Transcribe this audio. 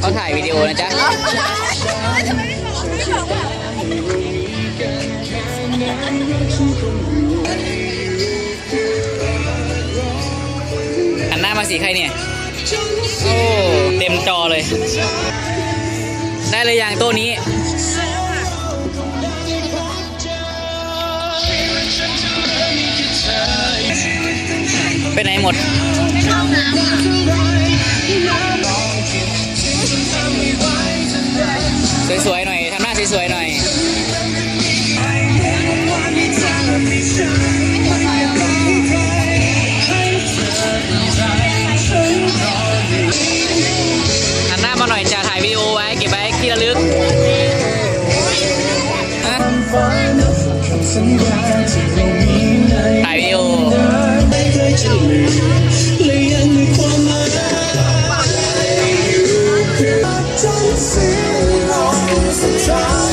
เขาถ่ายวิดีโอนะจ๊ะหันหน้ามาสีใครเนี่ย โอ้ เต็มจอเลย ได้เลยอย่างโต๊ะนี้ หมดสวยๆหน่อยทำหน้าสวยๆหน่อยหันหน้ามาหน่อยจะถ่ายวิดีโอไว้เก็บไว้ที่ระลึกฮะสัญญาที่เรามี ฉันลืมและยังมีความหมายจนสิ้นลมสุท้